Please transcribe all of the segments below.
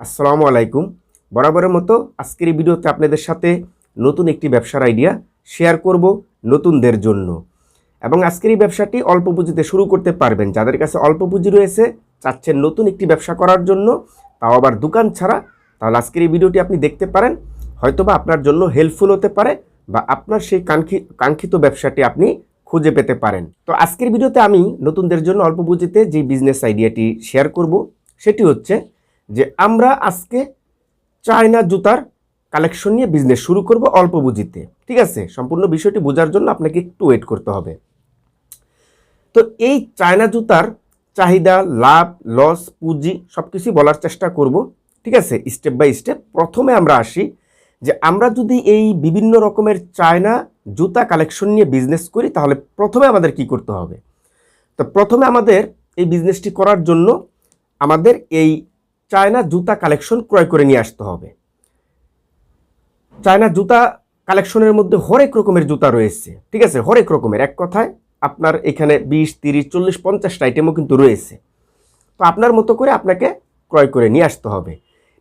আসসালামু আলাইকুম। বরাবরের মতো আজকের ভিডিওতে আপনাদের সাথে নতুন একটি ব্যবসার আইডিয়া শেয়ার করব নতুনদের জন্য। এবং আজকের এই ব্যবসাটি অল্প পুঁজিতে শুরু করতে পারবেন। যাদের কাছে অল্প পুঁজি রয়েছে, চাচ্ছেন নতুন একটি ব্যবসা করার জন্য, তাও আবার দোকান ছাড়া, তাহলে আজকের এই ভিডিওটি আপনি দেখতে পারেন। হয়তোবা আপনার জন্য হেল্পফুল হতে পারে বা আপনার সেই কাঙ্ক্ষী, কাঙ্ক্ষিত ব্যবসাটি আপনি খুঁজে পেতে পারেন। তো আজকের ভিডিওতে আমি নতুনদের জন্য অল্প পুঁজিতে যে বিজনেস আইডিয়াটি শেয়ার করব, সেটি হচ্ছে যে আমরা আজকে চায়না জুতার কালেকশন নিয়ে বিজনেস শুরু করব অল্প বুঝিতে ঠিক আছে? সম্পূর্ণ বিষয়টি বোঝার জন্য আপনাকে একটু ওয়েট করতে হবে। তো এই চায়না জুতার চাহিদা, লাভ লস পুঁজি সব কিছুই বলার চেষ্টা করব। ঠিক আছে? স্টেপ বাই স্টেপ প্রথমে আমরা আসি যে আমরা যদি এই বিভিন্ন রকমের চায়না জুতা কালেকশন নিয়ে বিজনেস করি, তাহলে প্রথমে আমাদের কি করতে হবে? তো প্রথমে আমাদের এই বিজনেসটি করার জন্য আমাদের এই চায়না জুতা কালেকশন ক্রয় করে নিয়ে আসতে হবে। চায়না জুতা কালেকশনের মধ্যে হরেক রকমের জুতা রয়েছে, ঠিক আছে? হরেক রকমের। এক কথায়, আপনার এখানে বিশ, তিরিশ, চল্লিশ, পঞ্চাশটা আইটেমও কিন্তু রয়েছে। তো আপনার মতো করে আপনাকে ক্রয় করে নিয়ে আসতে হবে।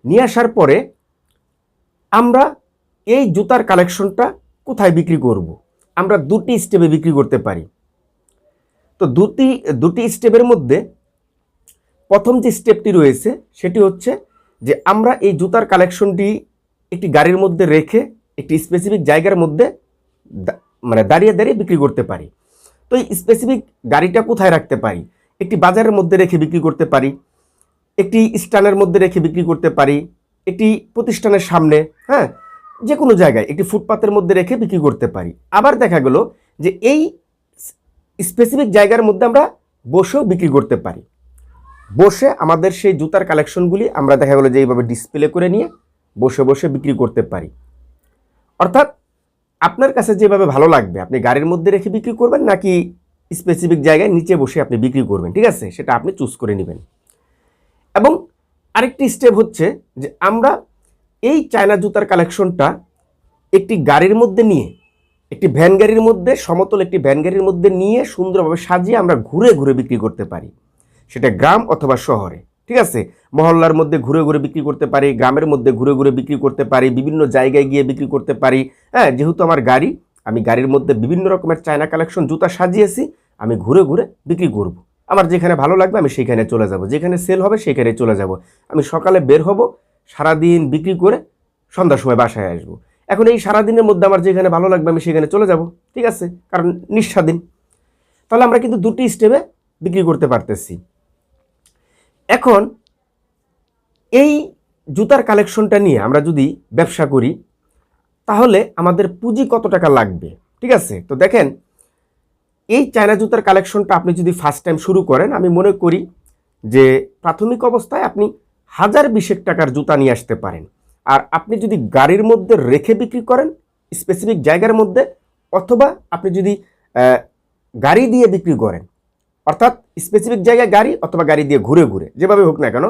নিয়ে আসার পরে আমরা এই জুতার কালেকশনটা কোথায় বিক্রি করব। আমরা দুটি স্টেপে বিক্রি করতে পারি। তো দুটি দুটি স্টেপের মধ্যে প্রথম যে স্টেপটি রয়েছে, সেটি হচ্ছে যে আমরা এই জুতার কালেকশনটি একটি গাড়ির মধ্যে রেখে একটি স্পেসিফিক জায়গার মধ্যে মানে দাঁড়িয়ে দাঁড়িয়ে বিক্রি করতে পারি। তো এই স্পেসিফিক গাড়িটা কোথায় রাখতে পারি? একটি বাজারের মধ্যে রেখে বিক্রি করতে পারি, একটি স্টানের মধ্যে রেখে বিক্রি করতে পারি, একটি প্রতিষ্ঠানের সামনে হ্যাঁ যে কোনো জায়গায় একটি ফুটপাতের মধ্যে রেখে বিক্রি করতে পারি। আবার দেখা গেল যে এই স্পেসিফিক জায়গার মধ্যে আমরা বসেও বিক্রি করতে পারি। বসে আমাদের সেই জুতার কালেকশনগুলি আমরা দেখা গেলো যে এইভাবে ডিসপ্লে করে নিয়ে বসে বসে বিক্রি করতে পারি। অর্থাৎ আপনার কাছে যেভাবে ভালো লাগবে, আপনি গাড়ির মধ্যে রেখে বিক্রি করবেন নাকি স্পেসিফিক জায়গায় নিচে বসে আপনি বিক্রি করবেন, ঠিক আছে? সেটা আপনি চুজ করে নেবেন। এবং আরেকটি স্টেপ হচ্ছে যে আমরা এই চায়না জুতার কালেকশনটা একটি গাড়ির মধ্যে নিয়ে, একটি ভ্যান গাড়ির মধ্যে, সমতল একটি ভ্যান গাড়ির মধ্যে নিয়ে সুন্দরভাবে সাজিয়ে আমরা ঘুরে ঘুরে বিক্রি করতে পারি। সেটা গ্রাম অথবা শহরে, ঠিক আছে? মহল্লার মধ্যে ঘুরে ঘুরে বিক্রি করতে পারি, গ্রামের মধ্যে ঘুরে ঘুরে বিক্রি করতে পারি, বিভিন্ন জায়গায় গিয়ে বিক্রি করতে পারি। হ্যাঁ যেহেতু আমার গাড়ি, আমি গাড়ির মধ্যে বিভিন্ন রকমের চায়না কালেকশন জুতা সাজিয়েছি, আমি ঘুরে ঘুরে বিক্রি করব। আমার যেখানে ভালো লাগবে, আমি সেখানে চলে যাব। যেখানে সেল হবে সেখানে চলে যাব। আমি সকালে বের হব, সারাদিন বিক্রি করে সন্ধ্যার সময় বাসায় আসব। এখন এই সারাদিনের মধ্যে আমার যেখানে ভালো লাগবে, আমি সেখানে চলে যাব, ঠিক আছে? কারণ নিঃস্বাধীন। তাহলে আমরা কিন্তু দুটি স্টেপে বিক্রি করতে পারতেছি। এখন এই জুতার কালেকশনটা নিয়ে আমরা যদি ব্যবসা করি, তাহলে আমাদের পুঁজি কত টাকা লাগবে? ঠিক আছে? তো দেখেন, এই চায়না জুতার কালেকশনটা আপনি যদি ফার্স্ট টাইম শুরু করেন, আমি মনে করি যে প্রাথমিক অবস্থায় আপনি হাজার বিশেক টাকার জুতা নিয়ে আসতে পারেন। আর আপনি যদি গাড়ির মধ্যে রেখে বিক্রি করেন স্পেসিফিক জায়গার মধ্যে, অথবা আপনি যদি গাড়ি দিয়ে বিক্রি করেন অর্থাৎ স্পেসিফিক জায়গায় গাড়ি অথবা গাড়ি দিয়ে ঘুরে ঘুরে, যেভাবে হোক না কেন,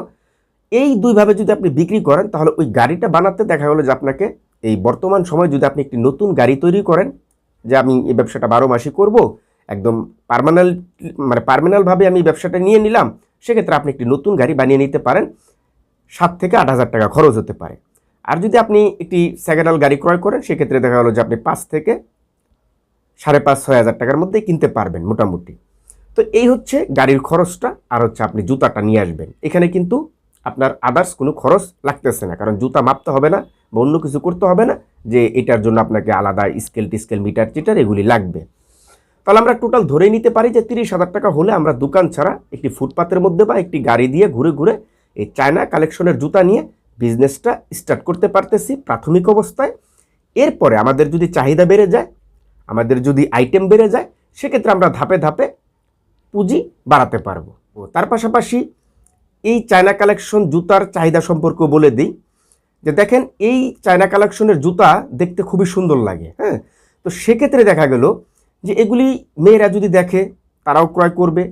এই দুইভাবে যদি আপনি বিক্রি করেন, তাহলে ওই গাড়িটা বানাতে দেখা গেলো যে আপনাকে এই বর্তমান সময় যদি আপনি একটি নতুন গাড়ি তৈরি করেন, যে আমি এই ব্যবসাটা বারো মাসই করব, একদম পার্মানেন্ট মানে পার্মানেন্টভাবে আমি ব্যবসাটা নিয়ে নিলাম, সেক্ষেত্রে আপনি একটি নতুন গাড়ি বানিয়ে নিতে পারেন, সাত থেকে আট হাজার টাকা খরচ হতে পারে। আর যদি আপনি একটি সেকেন্ড গাড়ি ক্রয় করেন, সেক্ষেত্রে দেখা গেলো যে আপনি পাঁচ থেকে সাড়ে পাঁচ, ছয় হাজার টাকার মধ্যেই কিনতে পারবেন মোটামুটি। তো এই হচ্ছে গাড়ির খরচটা আর হচ্ছে আপনি জুতাটা নিয়ে আসবেন। এখানে কিন্তু আপনার আদার্স কোনো খরচ লাগতেছে না, কারণ জুতা মাপতে হবে না বা অন্য কিছু করতে হবে না যে এটার জন্য আপনাকে আলাদা স্কেল টিস্কেল মিটার চিটার এগুলি লাগবে। তাহলে আমরা টোটাল ধরেই নিতে পারি যে তিরিশ হাজার টাকা হলে আমরা দোকান ছাড়া একটি ফুটপাতের মধ্যে বা একটি গাড়ি দিয়ে ঘুরে ঘুরে এই চায়না কালেকশনের জুতা নিয়ে বিজনেসটা স্টার্ট করতে পারতেছি প্রাথমিক অবস্থায়। এরপরে আমাদের যদি চাহিদা বেড়ে যায়, আমাদের যদি আইটেম বেড়ে যায়, সেক্ষেত্রে আমরা ধাপে ধাপে পুঁজি বাড়াতে পারব। তার পাশাপাশি এই চায়না কালেকশন জুতার চাহিদা সম্পর্কে বলে দিই যে দেখেন, এই চায়না কালেকশনের জুতা দেখতে খুবই সুন্দর লাগে হ্যাঁ? তো সেক্ষেত্রে দেখা গেল যে এগুলি মেয়েরা যদি দেখে, তারাও ক্রয় করবে।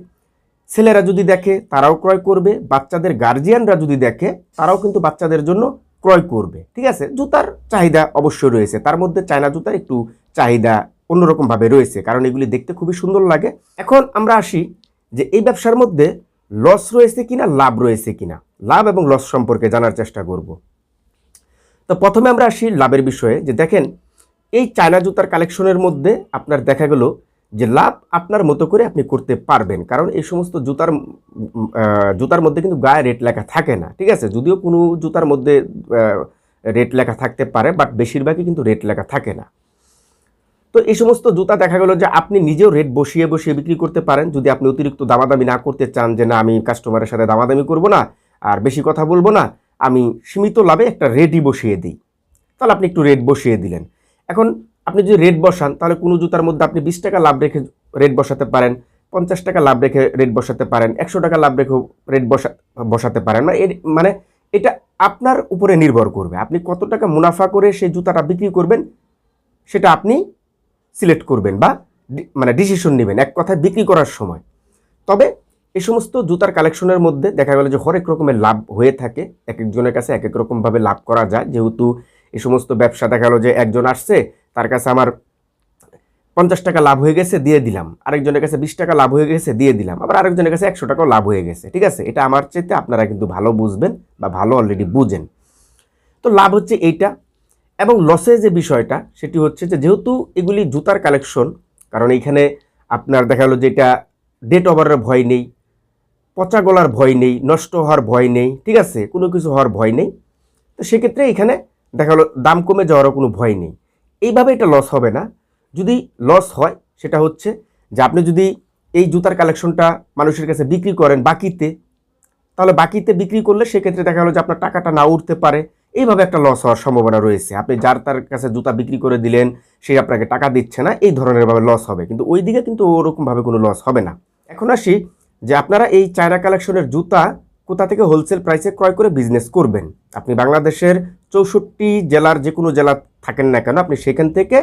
ছেলেরা যদি দেখে, তারাও ক্রয় করবে। বাচ্চাদের গার্জিয়ানরা যদি দেখে, তারাও কিন্তু বাচ্চাদের জন্য ক্রয় করবে। ঠিক আছে? জুতার চাহিদা অবশ্যই রয়েছে। তার মধ্যে চায়না জুতার একটু চাহিদা অন্যরকমভাবে রয়েছে, কারণ এগুলি দেখতে খুবই সুন্দর লাগে। এখন আমরা আসি যে এই ব্যবসার মধ্যে লস রয়েছে কিনা, লাভ রয়েছে কিনা। লাভ এবং লস সম্পর্কে জানার চেষ্টা করব। তো প্রথমে আমরা আসি লাভের বিষয়ে, যে দেখেন, এই চায়না জুতার কালেকশনের মধ্যে আপনার দেখা গেল যে লাভ আপনার মতো করে আপনি করতে পারবেন, কারণ এই সমস্ত জুতার জুতার মধ্যে কিন্তু গায়ে রেট লেখা থাকে না, ঠিক আছে? যদিও কোনো জুতার মধ্যে রেট লেখা থাকতে পারে বাট বেশিরভাগই কিন্তু রেট লেখা থাকে না। তো এই সমস্ত জুতা দেখা গেল যে আপনি নিজেও রেট বসিয়ে বসিয়ে বিক্রি করতে পারেন। যদি আপনি অতিরিক্ত দামাদামি না করতে চান যে না, আমি কাস্টমারের সাথে দামাদামি করব না আর বেশি কথা বলব না, আমি সীমিত লাভে একটা রেটই বসিয়ে দিই। তাহলে আপনি একটু রেট বসিয়ে দিলেন। এখন আপনি যদি রেট বসান, তাহলে কোনো জুতার মধ্যে আপনি বিশ টাকা লাভ রেখে রেট বসাতে পারেন, পঞ্চাশ টাকা লাভ রেখে রেট বসাতে পারেন, একশো টাকা লাভ রেখেও রেট বসা, বসাতে পারেন। মানে এর মানে এটা আপনার উপরে নির্ভর করবে। আপনি কত টাকা মুনাফা করে সেই জুতাটা বিক্রি করবেন, সেটা আপনি সিলেক্ট করবেন বা মানে ডিসিশন নেবেন এক কথায় বিক্রি করার সময়। তবে এই সমস্ত জুতার কালেকশনের মধ্যে দেখা গেল যে হরেক রকমের লাভ হয়ে থাকে। এক একজনের কাছে এক এক রকমভাবে লাভ করা যায়। যেহেতু এই সমস্ত ব্যবসা দেখা গেলো যে একজন আসছে, তার কাছে আমার পঞ্চাশ টাকা লাভ হয়ে গেছে, দিয়ে দিলাম। আরেকজনের কাছে বিশ টাকা লাভ হয়ে গেছে, দিয়ে দিলাম। আবার আরেকজনের কাছে একশো টাকাও লাভ হয়ে গেছে। ঠিক আছে? এটা আমার চাইতে আপনারা কিন্তু ভালো বুঝবেন বা ভালো অলরেডি বুঝেন। তো লাভ হচ্ছে এইটা। এবং লসের যে বিষয়টা, সেটি হচ্ছে যে যেহেতু এগুলি জুতার কালেকশন কারণ এইখানে আপনার দেখা গেলো যে এটা ডেট ওভারের ভয় নেই, পচা গলার ভয় নেই, নষ্ট হওয়ার ভয় নেই, ঠিক আছে? কোনো কিছু হওয়ার ভয় নেই। তো সেক্ষেত্রে এখানে দেখা গেলো দাম কমে যাওয়ারও কোনো ভয় নেই। এইভাবে এটা লস হবে না। যদি লস হয়, সেটা হচ্ছে যে আপনি যদি এই জুতার কালেকশনটা মানুষের কাছে বিক্রি করেন বাকিতে, তাহলে বাকিতে বিক্রি করলে সেক্ষেত্রে দেখা গেলো যে আপনার টাকাটা না উঠতে পারে। এইভাবে একটা লস হওয়ার সম্ভাবনা রয়েছে। আপনি যার তার কাছে জুতা বিক্রি করে দিলেন, সে আপনাকে টাকা দিচ্ছে না, এই ধরনের ভাবে লস হবে। কিন্তু ওই দিকে কিন্তু ওরকমভাবে কোনো লস হবে না। এখন আসি যে আপনারা এই চায়না কালেকশনের জুতা কোথা থেকে হোলসেল প্রাইসে ক্রয় করে বিজনেস করবেন? আপনি বাংলাদেশের চৌষট্টি জেলার যে কোনো জেলা থাকেন না কেন, আপনি সেখান থেকে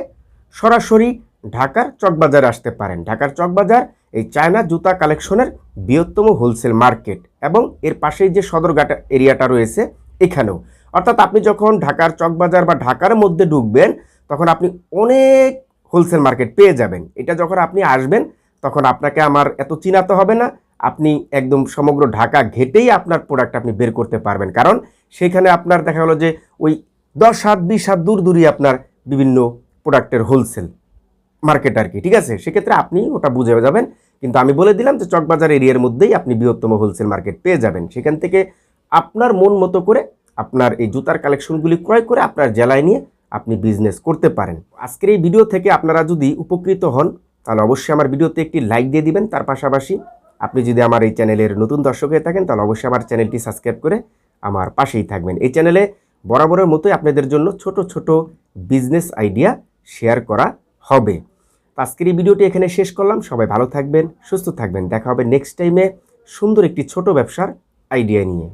সরাসরি ঢাকার চকবাজারে আসতে পারেন। ঢাকার চকবাজার এই চায়না জুতা কালেকশনের বৃহত্তম হোলসেল মার্কেট এবং এর পাশেই যে সদরঘাট এরিয়াটা রয়েছে এখানেও। অর্থাৎ আপনি যখন ঢাকার চকবাজার বা ঢাকার মধ্যে ঢুকবেন, তখন আপনি অনেক হোলসেল মার্কেট পেয়ে যাবেন। এটা যখন আপনি আসবেন, তখন আপনাকে আমার এত চিনাতে হবে না। আপনি একদম সমগ্র ঢাকা ঘেটেই আপনার প্রোডাক্ট আপনি বের করতে পারবেন। কারণ সেখানে আপনার দেখা গেলো যে ওই দশ হাত, বিশ হাত দূর দূরই আপনার বিভিন্ন প্রোডাক্টের হোলসেল মার্কেট আর কি, ঠিক আছে? সেক্ষেত্রে আপনি ওটা বুঝে যাবেন। কিন্তু আমি বলে দিলাম যে চকবাজার এরিয়ার মধ্যেই আপনি বৃহত্তম হোলসেল মার্কেট পেয়ে যাবেন। সেখান থেকে আপনার মন মতো করে আপনার এই জুতার কালেকশনগুলি ক্রয় করে আপনার জেলায় নিয়ে আপনি বিজনেস করতে পারেন। আজকের এই ভিডিও থেকে আপনারা যদি উপকৃত হন, তাহলে অবশ্যই আমার ভিডিওতে একটি লাইক দিয়ে দিবেন। তার পাশাপাশি আপনি যদি আমার এই চ্যানেলের নতুন দর্শক হয়ে থাকেন, তাহলে অবশ্যই আমার চ্যানেলটি সাবস্ক্রাইব করে আমার পাশেই থাকবেন। এই চ্যানেলে বরাবরের মতোই আপনাদের জন্য ছোট ছোট বিজনেস আইডিয়া শেয়ার করা হবে। আজকের এই ভিডিওটি এখানে শেষ করলাম। সবাই ভালো থাকবেন, সুস্থ থাকবেন। দেখা হবে নেক্সট টাইমে সুন্দর একটি ছোট ব্যবসার আইডিয়া নিয়ে।